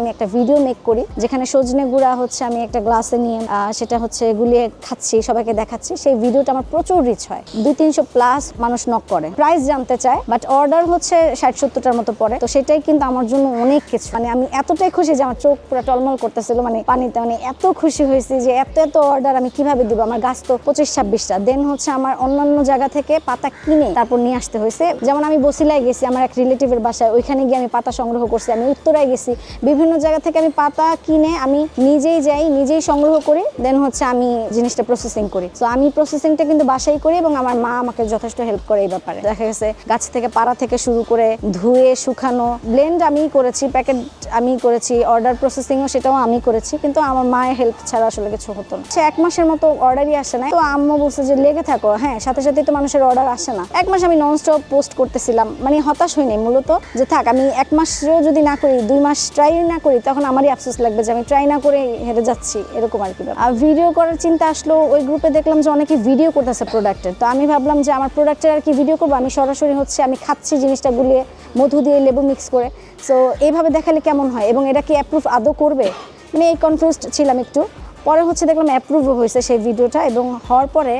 আমি একটা video make করি, যেখানে সজনে গুঁড়া হচ্ছে আমি একটা গ্লাসে নিয়ে সেটা হচ্ছে গুলিয়ে খাচ্ছি, সবাইকে দেখাচ্ছি। সেই ভিডিওটা আমার প্রচুর রিচ হয়। দুই তিনশো প্লাস মানুষ নক করে। প্রাইস জানতে চায় বাট অর্ডার হচ্ছে ষাট সত্তরটার মতো পড়ে। তো সেটাই কিন্তু আমার জন্য অনেক কিছু। মানে আমি এতটাই খুশি যে আমার চোখ পুরো টলমল করতেছিল মানে পানিতে। মানে এত খুশি হয়েছি যে এত এত অর্ডার আমি কীভাবে দিব? আমার গাছ তো পঁচিশ ছাব্বিশটা। দেন হচ্ছে আমার অন্যান্য জায়গা থেকে পাতা কিনে তারপর নিয়ে আসতে হয়েছে। যেমন আমি বসিলায় গেছি, আমার এক রিলেটিভের বাসায়, ওইখানে গিয়ে আমি পাতা সংগ্রহ করছি, আমি উত্তরায় গেছি, বিভিন্ন জায়গা থেকে আমি পাতা কিনে আমি নিজেই যাই, নিজেই সংগ্রহ করি দেন হচ্ছে আমি জিনিসটা প্রসেসিং করি। তো আমি প্রসেসিংটা কিন্তু বাসায় করি এবং আমার মা আমাকে যথেষ্ট হেল্প করে এই ব্যাপারে। দেখা গেছে গাছ থেকে পাড়া থেকে শুরু করে ধুয়ে, শুকানো ব্লেন্ড আমি করেছি প্যাকেট আমি করেছি অর্ডার প্রসেসিংও সেটাও আমি করেছি, কিন্তু আমার মায়ের হেল্প ছাড়া আসলে কিছু হতো না। সে এক মাসের মতো অর্ডারই আসে না তো আম্মু বলছে যে, লেগে থাকো হ্যাঁ সাথে সাথে তো মানুষের অর্ডার আসে না। এক মাস আমি ননস্টপ পোস্ট করতেছিলাম। মানে হতাশ হইনি মূলত যে থাক, আমি এক মাসও যদি না করি, দুই মাস ট্রাই না করি, তখন আমারই আফসোস লাগবে যে আমি ট্রাই না করে হেরে যাচ্ছি, এরকম আর কি আর ভিডিও করার চিন্তা আসলো, ওই গ্রুপে দেখলাম যে অনেকে ভিডিও করতেছে প্রোডাক্টের তো আমি ভাবলাম যে আমার প্রোডাক্টের আর কি ভিডিও করব? আমি সরাসরি হচ্ছে আমি খাচ্ছি জিনিসটা গুলিয়ে, মধু দিয়ে লেবু মিক্স করে। সো এইভাবে দেখালে কেমন হয়? এবং এটা কি অ্যাপ্রুভ আদৌ করবে? মানে এই কনফিউজড ছিলাম একটু। পরে হচ্ছে দেখলাম অ্যাপ্রুভ হয়েছে সেই ভিডিওটা এবং হওয়ার পরে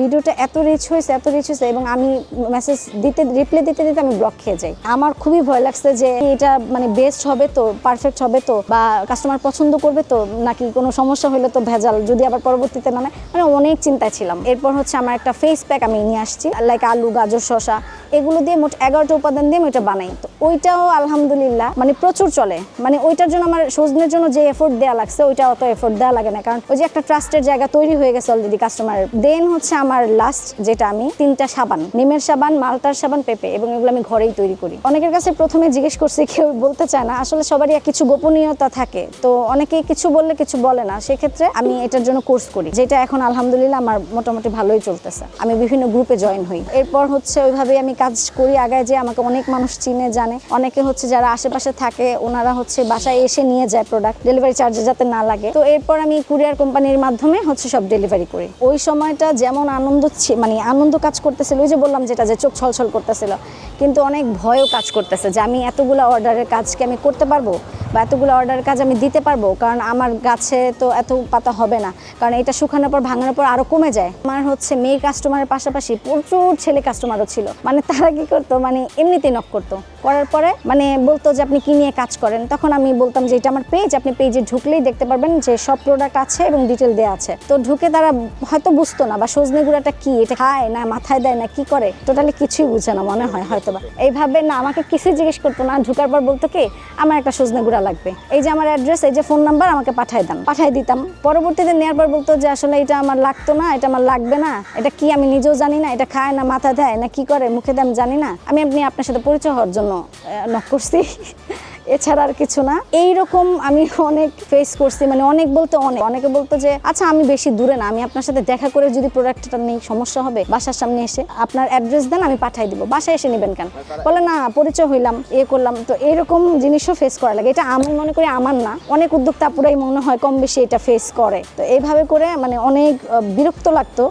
ভিডিওটা এত রিচ হয়েছে, এত রিচ হয়েছে এবং আমি মেসেজ দিতে রিপ্লাই দিতে দিতে আমি ব্লক খেয়ে যাই। আমার খুবই ভয় লাগছে যে এটা মানে বেস্ট হবে তো পারফেক্ট হবে তো, বা কাস্টমার পছন্দ করবে তো, নাকি কোনো সমস্যা হলে তো ভেজাল, যদি আবার পরবর্তীতে না নেয় মানে অনেক চিন্তায় ছিলাম। এরপর হচ্ছে আমার একটা ফেস প্যাক আমি নিয়ে আসছি লাইক আলু, গাজর, শসা, এগুলো দিয়ে মোট এগারোটা উপাদান দিয়ে আমি ওইটা বানাই। তো ওইটাও আলহামদুলিল্লাহ মানে প্রচুর চলে। মানে ওইটার জন্য আমার সজনের জন্য যে এফোর্ট দেওয়া লাগছে, ওইটা অত এফোর্ট দেওয়া লাগে না। কারণ ওই যে একটা ট্রাস্টের জায়গা তৈরি হয়ে গেছে অলরেডি কাস্টমার দেন হচ্ছে আমার লাস্ট যেটা আমি, তিনটা সাবান, নিমের সাবান মালটার সাবান, পেঁপে এবং এগুলো আমি ঘরেই তৈরি করি। অনেকের কাছে প্রথমে জিজ্ঞেস করছি, কেউ বলতে চায় না। আসলে সবারই কিছু গোপনীয়তা থাকে। তো অনেকে কিছু বললে কিছু বলে না। সেক্ষেত্রে আমি এটার জন্য কোর্স করি, যেটা এখন আলহামদুলিল্লাহ আমার মোটামুটি ভালোই চলতেছে। আমি বিভিন্ন গ্রুপে জয়েন হই। এরপর হচ্ছে ওইভাবেই আমি কাজ করি আগায় যে আমাকে অনেক মানুষ চিনে, জানে। অনেকে হচ্ছে যারা আশেপাশে থাকে, ওনারা হচ্ছে বাসায় এসে নিয়ে যায় প্রোডাক্ট ডেলিভারি চার্জে যাতে না লাগে। তো এরপর আমি কুরিয়ার কোম্পানির মাধ্যমে হচ্ছে সব ডেলিভারি করি। ওই সময়টা যেমন আনন্দ ছি- মানে আনন্দ কাজ করতেছিল, ওই যে বললাম যেটা, যে চোখ ছলছল করতেছিল। কিন্তু অনেক ভয়ও কাজ করতেছে যে আমি এতগুলো অর্ডারের কাজ কি আমি করতে পারব? বা এতগুলো অর্ডারের কাজ আমি দিতে পারব? কারণ আমার গাছে তো এত পাতা হবে না। কারণ এটা শুকানোর পর, ভাঙানোর পর আরও কমে যায়। আমার হচ্ছে মেয়ে কাস্টমারের পাশাপাশি প্রচুর ছেলে কাস্টমারও ছিল। মানে তারা কি করতো? মানে এমনিতেই নক করতো। করার পরে মানে বলতো যে আপনি কি নিয়ে কাজ করেন। তখন আমি বলতাম যে, এটা আমার পেজ আপনি পেজে ঢুকলেই দেখতে পারবেন যে সব প্রোডাক্ট আছে এবং ডিটেল দেওয়া আছে। তো ঢুকে তারা হয়তো বুঝতো না বা সজনে গুঁড়াটা কি, এটা খায় না, মাথায় দেয় না, কি করে? টোটালি কিছুই বুঝে না মনে হয় হয়তো বা এইভাবে না, আমাকে কিছুই জিজ্ঞেস করতো না। ঢুকার পর বলতো কি, আমার একটা সজনে গুঁড়া লাগবে। এই যে আমার অ্যাড্রেস এই যে ফোন নাম্বার আমাকে পাঠায় দাম পাঠায় দিতাম। পরবর্তীতে নেওয়ার পর বলতো যে, আসলে এটা আমার লাগতো না, এটা আমার লাগবে না। এটা কি আমি নিজেও জানি না, এটা খায় না মাথা দেয় না, কি করে? মুখে দেয় আমি জানি না। আমি, আপনি আপনার সাথে পরিচয় হওয়ার জন্য নক করছি। এছাড়া আর কিছু না। এই রকম আমি অনেক ফেস করছি মানে অনেক বলতে অনেক। অনেকে বলতো যে আচ্ছা আমি বেশি দূরে না, আমি আপনার সাথে দেখা করে যদি প্রোডাক্টটা নেই, সমস্যা হবে, বাসার সামনে এসে আপনার অ্যাড্রেস দেন, আমি পাঠাই দিব। বাসায় এসে নেবেন কেন? বলে, না, পরিচয় হইলাম এ করলাম। তো এরকম জিনিসও ফেস করা লাগে। এটা আমি মনে করি আমার না। অনেক উদ্যোক্তা পুরাই মনে হয় কম বেশি এটা ফেস করে। তো এইভাবে করে মানে অনেক বিরক্ত লাগতো।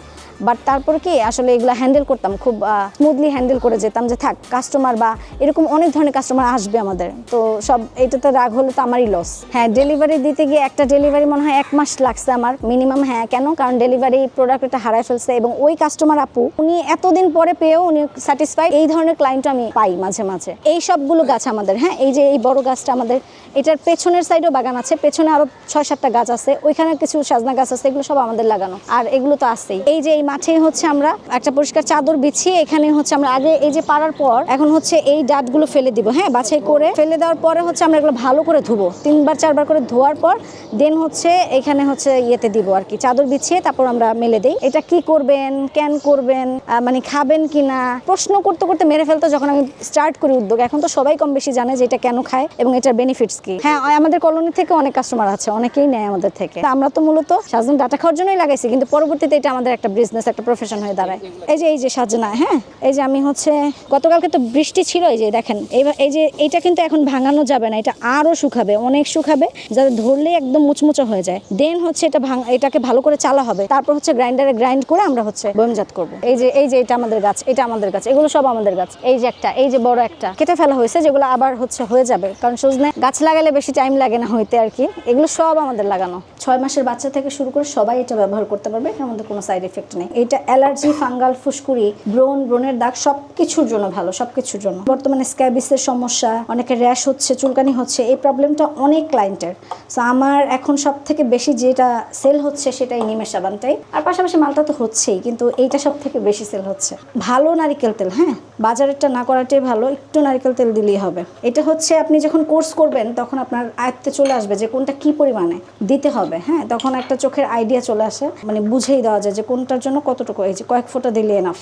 বাট তারপর কি, আসলে এগুলো হ্যান্ডেল করতাম, খুব স্মুথলি হ্যান্ডেল করে যেতাম যে থাক কাস্টমার বা এরকম অনেক ধরনের কাস্টমার আসবে আমাদের। তো সব এটাতে রাগ হলে তো আমারই লস হ্যাঁ ডেলিভারি দিতে গিয়ে একটা ডেলিভারি মনে হয় এক মাস লাগছে আমার মিনিমাম হ্যাঁ কেন? কারণ ডেলিভারি প্রোডাক্টটা হারায় ফেলছে এবং ওই কাস্টমার আপু, উনি এতদিন পরে পেয়েও উনি স্যাটিসফাই এই ধরনের ক্লায়েন্ট আমি পাই মাঝে মাঝে। এই সবগুলো গাছ আমাদের হ্যাঁ এই যে এই বড় গাছটা আমাদের, এটার পেছনের সাইডেও বাগান আছে, পেছনে আরও ছয় সাতটা গাছ আছে, ওইখানে কিছু সাজনা গাছ আছে, এগুলো সব আমাদের লাগানো। আর এগুলো তো আছেই। এই যে এই মাঠে হচ্ছে আমরা একটা পরিষ্কার চাদর বিছিয়ে এখানে হচ্ছে আমরা আগে এই যে পাড়ার পর এখন হচ্ছে এই ডাটগুলো ফেলে দিব হ্যাঁ বাছাই করে ফেলে দেওয়ার পরে হচ্ছে আমরা এগুলো ভালো করে ধুবো। তিনবার, চারবার করে ধোয়ার পর দেন হচ্ছে এখানে হচ্ছে ইয়েতে দিব আর কি, চাদর বিছিয়ে তারপর আমরা মেলে দেই। এটা কি করবেন, কেন করবেন মানে খাবেন কি না প্রশ্ন করতে করতে মেরে ফেলতো যখন আমি স্টার্ট করি উদ্যোগ। এখন তো সবাই কম বেশি জানে যে এটা কেন খায় এবং এটার বেনিফিটস কি। হ্যাঁ আমাদের কলোনি থেকে অনেক কাস্টমার আছে, অনেকেই নেয় আমাদের থেকে। আমরা তো মূলত সাজন ডাটা খাওয়ার জন্যই লাগাইছি, কিন্তু পরবর্তীতে এটা আমাদের একটা বিজনেস একটা প্রফেশন হয়ে দাঁড়ায়। এই যে এই যে সাজনা হ্যাঁ? এই যে আমি হচ্ছে, গতকালকে তো বৃষ্টি ছিল, এই যে দেখেন, এই যে, এইটা কিন্তু এখন ভাঙানো যাবে না, এটা আরও শুকাবে, অনেক শুকাবে, যাতে ধরলেই একদম মুচমুচো হয়ে যায়। দেন হচ্ছে এটা ভাঙ এটাকে ভালো করে চালা হবে, তারপর হচ্ছে গ্রাইন্ডারে গ্রাইন্ড করে আমরা হচ্ছে বয়মজাত করব। এই যে এই যে এটা আমাদের গাছ, এটা আমাদের গাছ, এগুলো সব আমাদের গাছ, এই যে একটা, এই যে বড় একটা। কেটে ফেলা হয়েছে, যেগুলো আবার হচ্ছে হয়ে যাবে, কারণ সজনে গাছ লাগালে বেশি টাইম লাগে না হইতে আর কি। এগুলো সব আমাদের লাগানো। ছয় মাসের বাচ্চা থেকে শুরু করে সবাই এটা ব্যবহার করতে পারবে মধ্যে কোনো সাইড এফেক্ট নেই। এটা অ্যালার্জি, ফাঙ্গাল, ফুসকুড়ি ব্রোন ব্রনের দাগ সব কিছুর জন্য ভালো সব কিছুর জন্য। বর্তমানে স্ক্যাবিসের সমস্যা, অনেকে র্যাশ হচ্ছে, চুলকানি হচ্ছে, এই প্রবলেমটা অনেক ক্লায়েন্টের। সো আমার এখন সব থেকে বেশি যেটা সেল হচ্ছে সেটাই নিমের সাবানটাই। আর পাশাপাশি মালটা তো হচ্ছেই, কিন্তু এইটা সব থেকে বেশি সেল হচ্ছে। ভালো নারিকেল তেল হ্যাঁ? বাজারেরটা না করাটাই ভালো, একটু নারিকেল তেল দিলেই হবে। এটা হচ্ছে আপনি যখন কোর্স করবেন, তখন আপনার আয়ত্তে চলে আসবে যে কোনটা কি পরিমাণে দিতে হবে হ্যাঁ? তখন একটা চোখের আইডিয়া চলে আসে মানে বুঝেই দেওয়া যায় যে কোনটার জন্য কতটুকু, এই যে কয়েক ফোঁটা দিলে এনাফ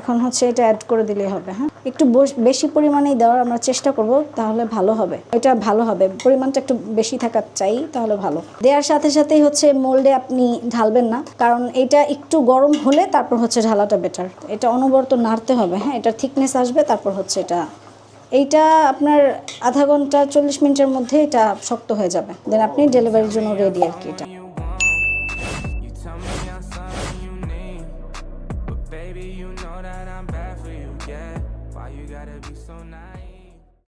এখন হচ্ছে এটা অ্যাড করে দিলেই হবে হ্যাঁ? একটু বেশি পরিমাণেই দেওয়ার আমরা চেষ্টা করব, তাহলে ভালো হবে। এটা ভালো হবে। পরিমাণটা একটু বেশি থাকা চাই, তাহলে ভালো। দেওয়ার সাথে সাথেই হচ্ছে মোল্ডে আপনি ঢালবেন না, কারণ এটা একটু গরম হলে তারপর হচ্ছে ঢালাটা বেটার এটা অনবরত নাড়তে হবে হ্যাঁ? এটা থিকনেস আসবে, তারপর হচ্ছে এটা। এইটা আপনার আধা ঘণ্টা চল্লিশ মিনিটের মধ্যে এটা শক্ত হয়ে যাবে। দেন আপনি ডেলিভারির জন্য রেডি আর কি এটা।